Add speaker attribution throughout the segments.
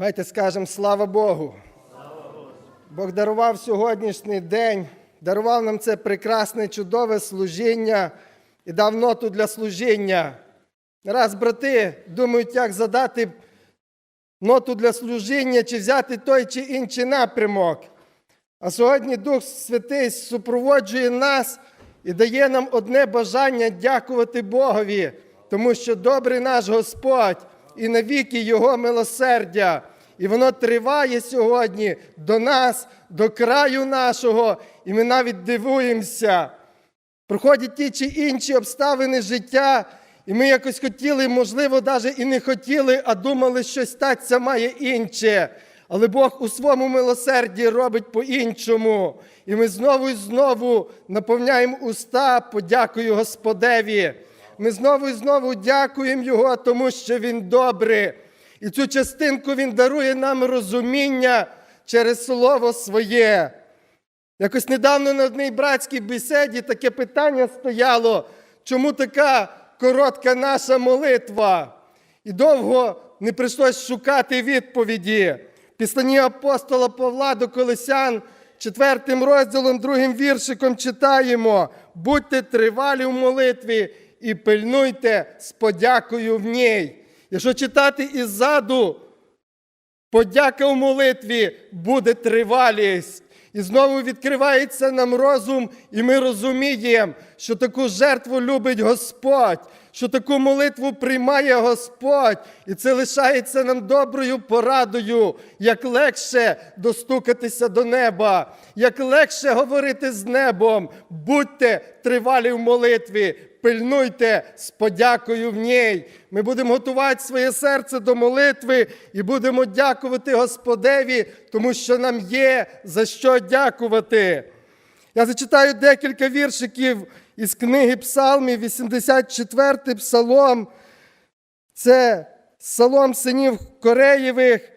Speaker 1: Давайте скажемо слава Богу. Бог дарував сьогоднішній день, дарував нам це прекрасне, чудове служіння і дав ноту для служіння. Раз брати думають, як задати ноту для служіння, чи взяти той чи інший напрямок. А сьогодні Дух Святий супроводжує нас і дає нам одне бажання дякувати Богові, тому що добрий наш Господь і навіки Його милосердя. І воно триває сьогодні до нас, до краю нашого, і ми навіть дивуємося. Проходять ті чи інші обставини життя, і ми якось хотіли, можливо, навіть і не хотіли, а думали, що статися має інше. Але Бог у своєму милосерді робить по-іншому. І ми знову і знову наповняємо уста, подякою Господеві. Ми знову і знову дякуємо Його, тому що Він добрий. І цю частинку Він дарує нам розуміння через Слово Своє. Якось недавно на одній братській бесіді таке питання стояло, чому така коротка наша молитва? І довго не прийшлось шукати відповіді. В апостола Павла до Колесян, четвертим розділом, другим віршиком читаємо: будьте тривалі в молитві і пильнуйте з подякою в ній. Якщо читати іззаду, Подяка у молитві буде тривалість. І знову відкривається нам розум, і ми розуміємо, що таку жертву любить Господь, що таку молитву приймає Господь, і це лишається нам доброю порадою, як легше достукатися до неба, як легше говорити з небом. Будьте тривалі в молитві, пильнуйте з подякою в ній. Ми будемо готувати своє серце до молитви і будемо дякувати Господеві, тому що нам є за що дякувати. Я зачитаю декілька віршиків із книги Псалмів, 84 псалом. Це псалом синів Кореєвих,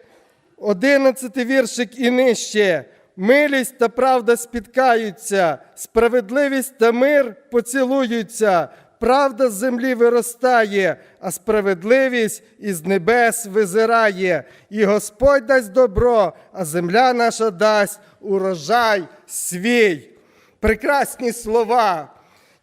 Speaker 1: 11 віршик і нижче. Милість та правда спіткаються, справедливість та мир поцілуються, правда з землі виростає, а справедливість із небес визирає. І Господь дасть добро, а земля наша дасть урожай свій. Прекрасні слова.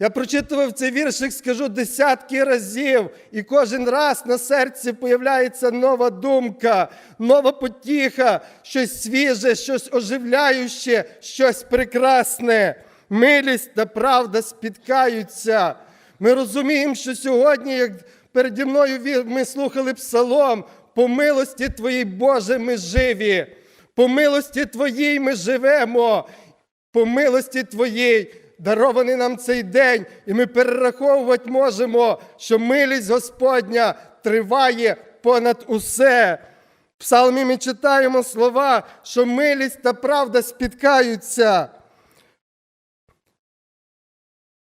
Speaker 1: Я прочитував цей віршик, скажу десятки разів, і кожен раз на серці появляється нова думка, нова потіха, щось свіже, щось оживляюще, щось прекрасне. Милість та правда спіткаються. Ми розуміємо, що сьогодні, як переді мною ми слухали псалом, по милості Твоїй, Боже, ми живі, по милості Твоїй ми живемо, по милості Твоїй дарований нам цей день, і ми перераховувати можемо, що милість Господня триває понад усе. В псалмі ми читаємо слова, що милість та правда спіткаються.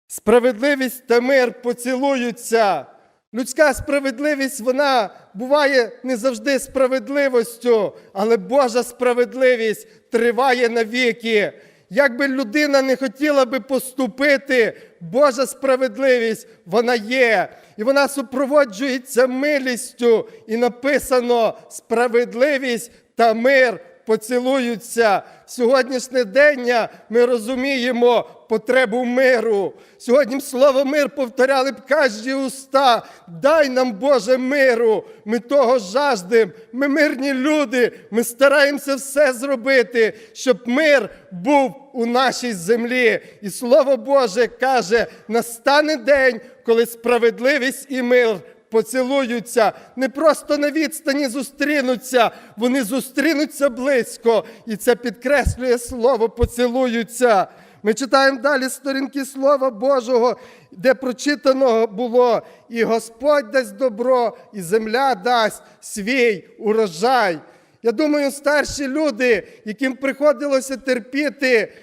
Speaker 1: Справедливість та мир поцілуються. Людська справедливість вона буває не завжди справедливостю, але Божа справедливість триває навіки. Як би людина не хотіла би поступити, Божа справедливість вона є, і вона супроводжується милістю, і написано справедливість та мир поцілуються. Сьогоднішнє дення ми розуміємо потребу миру. Сьогодні слово мир повторяли б кожні уста. Дай нам, Боже, миру. Ми того жаждем. Ми мирні люди. Ми стараємося все зробити, щоб мир був у нашій землі. І слово Боже каже: настане день, коли справедливість і мир поцілуються, не просто на відстані зустрінуться, вони зустрінуться близько. І це підкреслює слово поцілуються. Ми читаємо далі сторінки Слова Божого, де прочитано було, і Господь дасть добро, і земля дасть свій урожай. Я думаю, старші люди, яким приходилося терпіти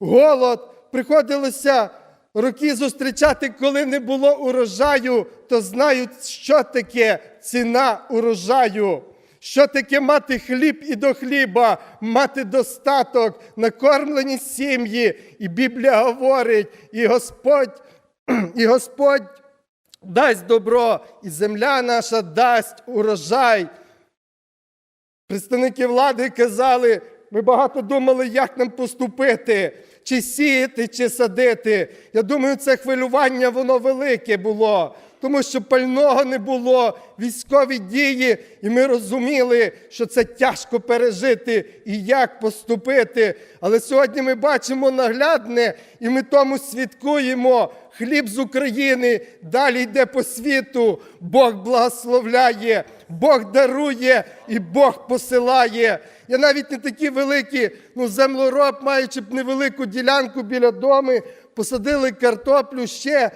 Speaker 1: голод, приходилося роки зустрічати, коли не було урожаю, то знають, що таке ціна урожаю. Що таке мати хліб і до хліба, мати достаток, накормлені сім'ї. І Біблія говорить, і Господь, і Господь дасть добро, і земля наша дасть урожай. Представники влади казали, ми багато думали, як нам поступити, чи сіяти, чи садити. Я думаю, це хвилювання воно велике було, тому що пального не було, військові дії, і ми розуміли, що це тяжко пережити і як поступити. Але сьогодні ми бачимо наглядне, і ми тому свідкуємо. Хліб з України далі йде по світу. Бог благословляє, Бог дарує і Бог посилає. Я навіть не такі великі, ну землероб, маючи б невелику ділянку біля дому, посадили картоплю ще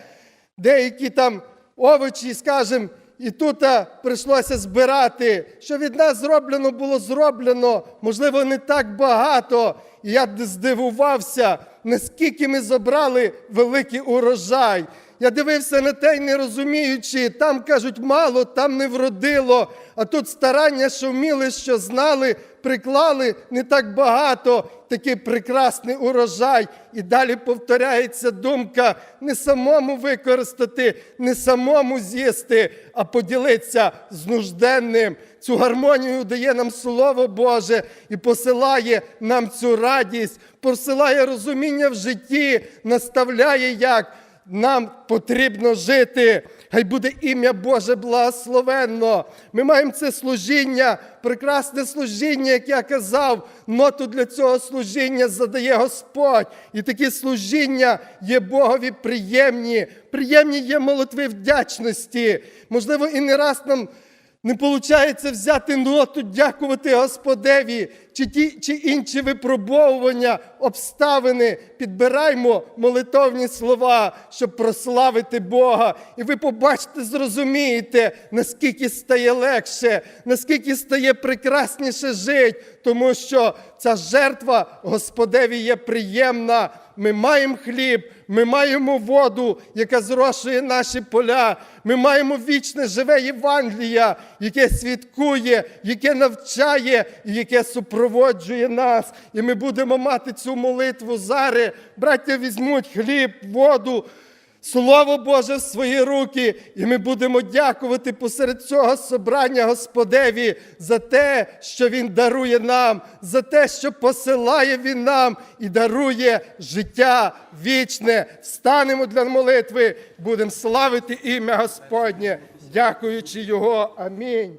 Speaker 1: деякі там овочі, скажімо, і тут прийшлося збирати. Що від нас зроблено було зроблено, можливо, не так багато. І я здивувався, наскільки ми забрали великий урожай. Я дивився на те не розуміючи, там кажуть мало, там не вродило. А тут старання, що вміли, що знали, приклали не так багато. Такий прекрасний урожай. І далі повторяється думка не самому використати, не самому з'їсти, а поділитися з нужденним. Цю гармонію дає нам Слово Боже і посилає нам цю радість, посилає розуміння в житті, наставляє як нам потрібно жити. Хай буде ім'я Боже благословенно. Ми маємо це служіння, прекрасне служіння, як я казав. Ноту для цього служіння задає Господь. І такі служіння є Богові приємні. Приємні є молитви вдячності. Можливо, і не раз нам. Не виходить взяти ноту, дякувати Господеві, чи ті чи інші випробовування, обставини. Підбираймо молитовні слова, щоб прославити Бога. І ви побачите, зрозумієте, наскільки стає легше, наскільки стає прекрасніше жити, тому що ця жертва Господеві є приємна. Ми маємо хліб, ми маємо воду, яка зрошує наші поля. Ми маємо вічне живе Євангелія, яке свідкує, яке навчає і яке супроводжує нас. І ми будемо мати цю молитву зараз. Браття візьмуть хліб, воду. Слово Боже в свої руки, і ми будемо дякувати посеред цього собрання Господеві за те, що Він дарує нам, за те, що посилає Він нам і дарує життя вічне. Встанемо для молитви, будемо славити ім'я Господнє, дякуючи Його. Амінь.